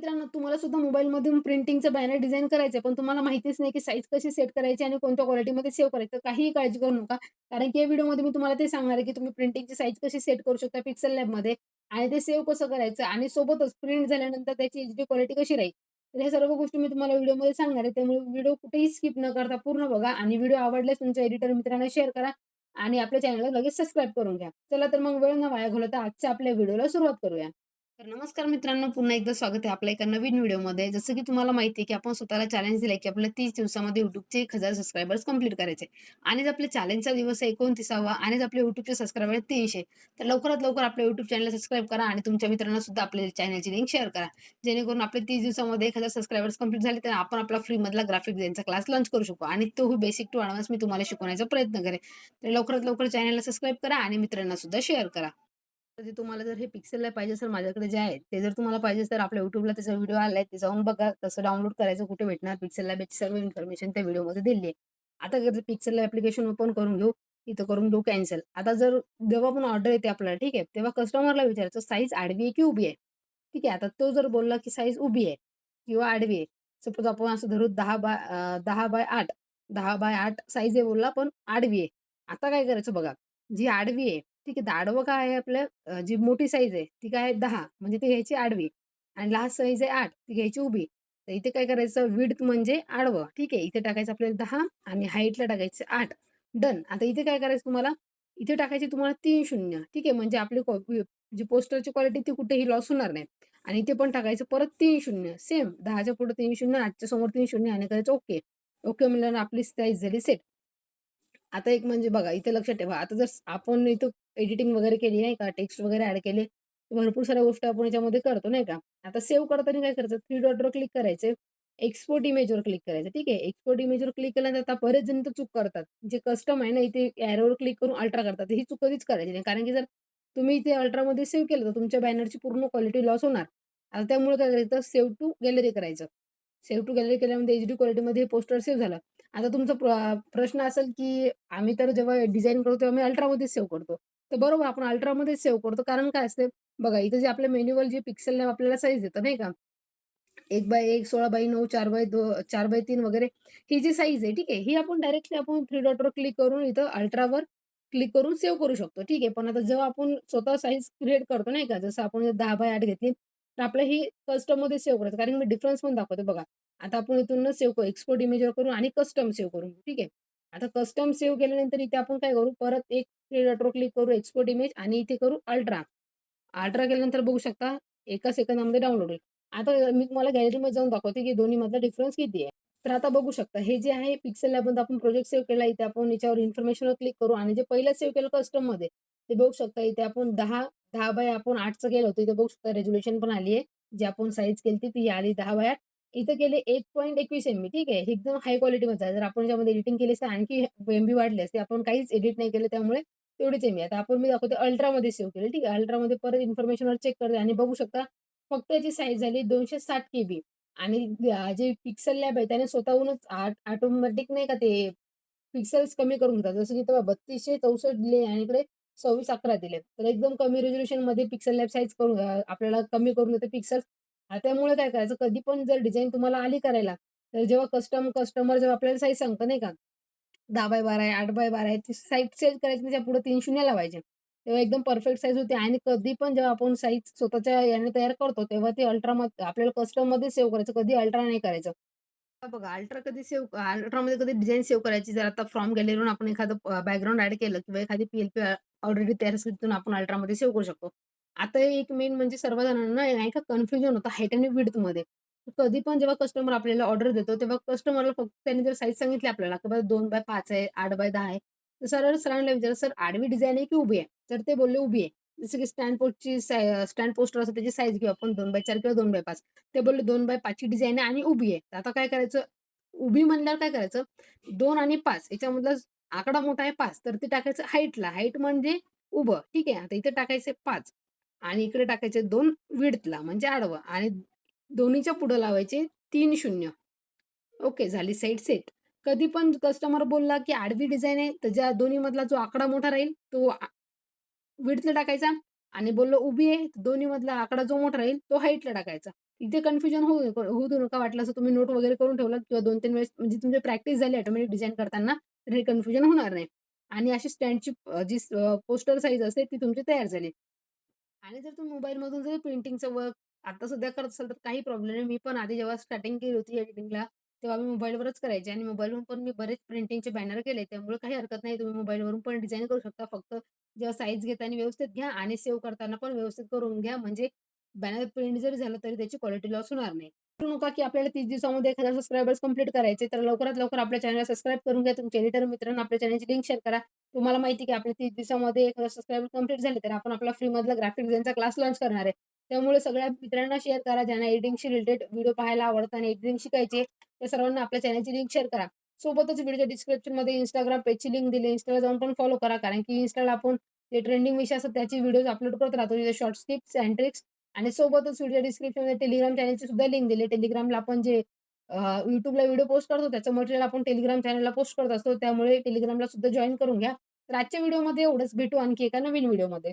मित्रांनो, तुम्हाला सुद्धा मोबाईलमधून प्रिंटिंगचं बॅनर डिझाईन करायचं आहे, पण तुम्हाला माहितीच नाही की साईज कशी सेट करायची आणि कोणत्या क्वालिटीमध्ये सेव्ह करायचं. काहीही काळजी करू नका. कारण की या व्हिडिओमध्ये मी तुम्हाला ते सांगणार आहे, की तुम्ही प्रिंटिंगची साईज कशी सेट करू शकता पिक्सल लॅबमध्ये आणि ते सेव्ह कसं करायचं आणि सोबतच प्रिंट झाल्यानंतर त्याची एचडी क्वालिटी कशी राहील. तर ह्या सर्व गोष्टी मी तुम्हाला व्हिडिओमध्ये सांगणार आहे. त्यामुळे व्हिडिओ कुठेही स्किप न करता पूर्ण बघा आणि व्हिडिओ आवडल्यास तुमच्या एडिटर मित्रांना शेअर करा आणि आपल्या चॅनलला लगेच सबस्क्राईब करून घ्या. चला तर मग वेळ न वाया घालवता आजच्या आपल्या व्हिडिओला सुरुवात करूया. तर नमस्कार मित्रांनो, पुन्हा एकदा स्वागत आहे आपल्या एका नवीन व्हिडिओमध्ये. जसं की तुम्हाला माहिती आहे, की आपण स्वतःला चॅलेंज दिलंय, की आपल्याला तीस दिवसामध्ये YouTubeचे 1000 सबस्क्रायबर्स कंप्लीट करायचे. आणि आपल्या चॅलेंजचा दिवस आहे 29वा आणि आपल्या युट्यूबचे सबस्क्रायबर आहेत 300. तर लवकरात लवकर आपल्या युट्यूब चॅनलला सबस्क्राईब करा आणि तुमच्या मित्रांना सुद्धा आपल्या चॅनलची लिंक शेअर करा. जेणेकरून आपले तीस दिवसामध्ये एक हजार सबस्क्रायबर्स कंप्लीट झाले, तर आपण आपला फ्रीमधला ग्राफिक डिझाईनचा क्लास लॉन्च करू शकू आणि तोही बेसिक टू एडवान्स मी तुम्हाला शिकवण्याचा प्रयत्न करेन. तर लवकरात लवकर चॅनलला सबस्क्राईब करा आणि मित्रांना सुद्धा शेअर करा. तर तुम्हाला जर हे पिक्सेलला पाहिजे असेल माझ्याकडे जे आहे, ते जर तुम्हाला पाहिजे असेल तर आपल्या युट्यूबला त्याचा व्हिडिओ आलाय, ते जाऊन बघा. कसं डाउनलोड करायचं, कुठे भेटणार पिक्सेल लॅब याची सर्व इन्फॉर्मेशन त्या व्हिडिओमध्ये दिली आहे. आता जर पिक्सेल लॅब ॲप्लिकेशन ओपन करून घेऊ. इथं करून घेऊ कॅन्सल. आता जर जेव्हा पण ऑर्डर येते आपल्याला ठीक आहे, तेव्हा कस्टमरला विचारायचं साईज आडवी आहे की उभी आहे? ठीक आहे. आता तो जर बोलला की साईज उभी आहे किंवा आडवी आहे. सपोज आपण असं धरू दहा बाय दहा बाय आठ दहा बाय आठ साईज आहे बोलला, पण आडवी आहे. आता काय करायचं बघा, जी आडवी आहे ठीक आहे. दाडवं आडवं काय आहे आपलं अ, जी मोठी साईज आहे ती काय आहे 10 म्हणजे ती घ्यायची आडवी आणि लहान साईज आहे 8 ती घ्यायची उभी. तर इथे काय करायचं विड्थ म्हणजे आडवं ठीक आहे. इथे टाकायचं आपल्याला 10 आणि हाईटला टाकायचं 8 डन. आता इथे काय करायचं तुम्हाला, इथे टाकायची तुम्हाला 3 शून्य ठीक आहे. म्हणजे आपली कॉपी जी पोस्टरची क्वालिटी ती कुठेही लॉस होणार नाही. आणि इथे पण टाकायचं परत 3 शून्य सेम 10च्या पुढे 3 शून्य आठच्या समोर 3 शून्य आणि करायचं ओके. ओके म्हणल्यानं आपली साईज झाली सेट. आता एक म्हणजे बघा इथे लक्षात ठेवा. आता जर आपण इथं एडिटिंग वगैरे केली नाही का, टेक्स्ट वगैरे ऍड केले, भरपूर साऱ्या गोष्टी आपण याच्यामध्ये करतो नाही का. आता सेव्ह करताना काय करायचं थ्री डॉटवर क्लिक करायचे एक्सपोर्ट इमेजवर क्लिक करायचं ठीक आहे. एक्सपोर्ट इमेजवर क्लिक केल्यानंतर आता बरेच जण तर चूक करतात. जे कस्टम आहे ना इथे ॲरोवर क्लिक करून अल्ट्रा करतात. ही चूक कधीच करायची नाही. कारण की जर तुम्ही इथे अल्ट्रामध्ये सेव्ह केलं, तर तुमच्या बॅनरची पूर्ण क्वालिटी लॉस होणार. आता त्यामुळे काय करायचं सेव्ह टू गॅलरी करायचं. सेव्ह टू गॅलरी केल्यामुळे एच डी क्वालिटीमध्ये हे पोस्टर सेव्ह झालं. आता तुमचा प्र प्रश्न असेल, की आम्ही तर जेव्हा डिझाईन करतो तेव्हा आम्ही अल्ट्रामध्येच सेव्ह करतो. तर बरोबर आपण अल्ट्रामध्येच सेव्ह करतो. कारण काय असते बघा इथे जे आपल्या मेन्यूवर जे पिक्सेल लॅब आपल्याला साईज देतं नाही का. एक बाय 1, 16 बाय 9, 4 बाय 2, 4 बाय तीन वगैरे ही जी साईज आहे ठीक आहे. ही आपण डायरेक्टली आपण थ्री डॉटवर क्लिक करून इथं अल्ट्रावर क्लिक करून सेव्ह करू शकतो. ठीक आहे. पण आता जेव्हा आपण स्वतः साईज क्रिएट करतो नाही का, जसं आपण दहा बाय आठ घेतली, तर आपलं ही कस्टममध्ये सेव्ह करायचं. कारण मी डिफरन्स पण दाखवते बघा. आता आपण इथून सेव्ह करू एक्सपोर्ट इमेजवर करू आणि कस्टम सेव्ह करू ठीक आहे. आता कस्टम सेव्ह केल्यानंतर इथे आपण काय करू परत एक डॉटवर क्लिक करू एक्सपोर्ट इमेज आणि इथे करू अल्ट्रा. अल्ट्रा केल्यानंतर बघू शकता एका सेकंदामध्ये डाउनलोड होईल. आता मी तुम्हाला गॅलरीमध्ये जाऊन दाखवते, की दोन्हीमधला डिफरन्स किती आहे. तर आता बघू शकता हे जे आहे पिक्सेल लॅबमध्ये आपण प्रोजेक्ट सेव्ह केला इथे आपण याच्यावर इन्फॉर्मेशनवर क्लिक करू आणि जे पहिला सेव्ह केलं कस्टममध्ये ते बघू शकता इथे आपण दहा दहा बाय आपण आठचं केलं होतं. इथे बघू शकता रेझोल्यूशन पण आली आहे. जी आपण साईज केली ती आली दहा बाय आठ इथं केले 1.21 एमबी ठीक आहे. एकदम हाय क्वालिटीमध्ये आहे. जर आपण ज्यामध्ये एडिटिंग केली असते आणखी एमबी वाढले असते. आपण काहीच एडिट नाही केलं त्यामुळे तेवढीच एमबी. आता आपण मी दाखवते अल्ट्रामध्ये सेव्ह केले ठीक आहे. अल्ट्रामध्ये परत इन्फॉर्मेशनवर चेक करते आणि बघू शकता फक्त याची साईज झाली दोनशे साठ के बी आणि जे पिक्सल लॅब आहे त्याने स्वतःहूनच ऑटोमॅटिक नाही का ते पिक्सेल्स कमी करून घेतात. जसं की तेव्हा 3264 दिले आणि इकडे 2611 दिले. तर एकदम कमी रेझोल्युशनमध्ये पिक्सल लॅब साईज करून आपल्याला कमी करून देते पिक्सेल्स. त्यामुळे काय करायचं कधी पण जर डिझाईन तुम्हाला आली करायला, तर जेव्हा कस्टम कस्टमर जेव्हा आपल्याला साईज सांगतो नाही का, दहा बाय 12 आहे, आठ बाय 12 आहे, ती साईज सेल करायची त्याच्या पुढे तीन शून्य लावायचे. तेव्हा एकदम परफेक्ट साईज होते आणि कधी पण जेव्हा आपण साईज स्वतःच्या याने तयार करतो, तेव्हा ते अल्ट्रामध्ये आपल्याला कस्टममध्ये सेव्ह करायचं. कधी अल्ट्रा नाही करायचं. बघा अल्ट्रा कधी सेव्ह अल्ट्रामध्ये कधी डिझाईन सेव्ह करायची. जर आता फ्रॉम गॅलरीवरून आपण एखादं बॅकग्राऊंड ऍड केलं किंवा एखादी पी-एल-पी ऑलरेडी तयार असेल तिथून आपण अल्ट्रामध्ये सेव्ह करू शकतो. आता एक मेन म्हणजे सर्वजणांना नाही का कन्फ्युजन होतं हाईट आणि विड्थमध्ये. कधी पण जेव्हा कस्टमर आपल्याला ऑर्डर देतो, तेव्हा कस्टमरला फक्त त्यांनी जर साईज सांगितली आपल्याला, की बाबा दोन बाय पाच आहे, आठ बाय दहा आहे. तर सरळ सरांना विचार "सर आडवी डिझाईन आहे की उभी आहे?" तर ते बोलले, "उभी आहे." जसं की स्टँड पोस्टची स्टँड पोस्टर असतं त्याची साईज घेऊ आपण दोन बाय चार किंवा दोन बाय पाच ते बोलले दोन बाय पाचची डिझाईन आहे आणि उभी आहे. आता काय करायचं? उभी म्हणल्यावर काय करायचं? दोन आणि पाच याच्यामधला आकडा मोठा आहे पाच तर ते टाकायचं हाईटला. हाईट म्हणजे उभं. ठीक आहे. आता इथे टाकायचं पाच आणि इकडे टाकायचे दोन विडतला म्हणजे आडवं आणि दोन्हीच्या पुढं लावायचे तीन शून्य. ओके झाली साईड सेट. कधी पण कस्टमर बोलला, की आडवी डिझाईन आहे, तर ज्या दोन्हीमधला जो आकडा मोठा राहील तो विडतला टाकायचा आणि बोललो उभी आहे, दोन्हीमधला आकडा जो मोठा राहील तो हाईटला टाकायचा. इथे कन्फ्युजन होऊ होऊ देऊ नका. वाटलं असं तुम्ही नोट वगैरे करून ठेवला किंवा 2-3 वेळेस म्हणजे तुमची प्रॅक्टिस झाली ऑटोमॅटिक डिझाईन करताना, तर हे कन्फ्युजन होणार नाही. आणि अशी स्टँडची जी पोस्टर साईज असते ती तुमची तयार झाली. आणि जर तुम्ही मोबाईलमधून जर प्रिंटिंगचं वर्क आता सध्या करत असाल तर काही प्रॉब्लेम नाही. मी पण आधी जेव्हा स्टार्टिंग केली होती एडिटिंगला, तेव्हा मी मोबाईलवरच करायचे आणि मोबाईलवरून पण मी बरेच प्रिंटिंगचे बॅनर केले. त्यामुळे काही हरकत नाही. तुम्ही मोबाईलवरून पण डिझाईन करू शकता. फक्त जेव्हा साइज घेताना व्यवस्थित घ्या आणि सेव्ह करताना पण व्यवस्थित करून घ्या. म्हणजे बॅनर प्रिंट जरी झालं तरी त्याची क्वालिटी लॉस होणार नाही. करू नका की आपल्याला तीस दिवसामध्ये 1000 सबस्क्रायबर्स कंप्लीट करायचे. तर लवकरात लवकर आपल्या चॅनलला सबस्क्राईब करून घ्या. तुमच्या एडिटर मित्रांना आपल्या चॅनलची लिंक शेअर करा. तुम्हाला माहिती की आपल्या तीस दिवसामध्ये 1000 सबस्क्राईबर कंप्लीट झाले, तर आपण आपला फ्रीमधला ग्राफिक डिझाईनचा क्लास लॉन्च करणार आहे. त्यामुळे सगळ्या मित्रांना शेअर करा. ज्यांना एडिटिंगशी रिलेटेड व्हिडिओ पाहायला आवडतात आणि एडिटिंग शिकायचे त्या सर्वांना आपल्या चॅनलची लिंक शेअर करा. सोबतच व्हिडिओच्या डिस्क्रिप्शनमध्ये इंस्टाग्राम पेजची लिंक दिली इंस्टाला जाऊन पण फॉलो करा. कारण की इंस्टाला आपण जे ट्रेंडिंग विषय असतात त्याचे व्हिडिओज अपलोड करत राहतो. तिथे शॉर्ट्स, टिप्स अँड ट्रिक्स आणि सोबतच व्हिडिओ डिस्क्रिप्शनमध्ये टेलिग्राम चॅनलची सुद्धा लिंक दिली टेलिग्रामला आपण जे युट्यूबला व्हिडिओ पोस्ट करतो त्याचं मटेरियल आपण टेलिग्राम चॅनलला पोस्ट करत असतो. त्यामुळे टेलिग्रामला सुद्धा जॉईन करून घ्या. तर आजच्या व्हिडिओमध्ये एवढंच. भेटू आणखी एका नवीन व्हिडिओमध्ये.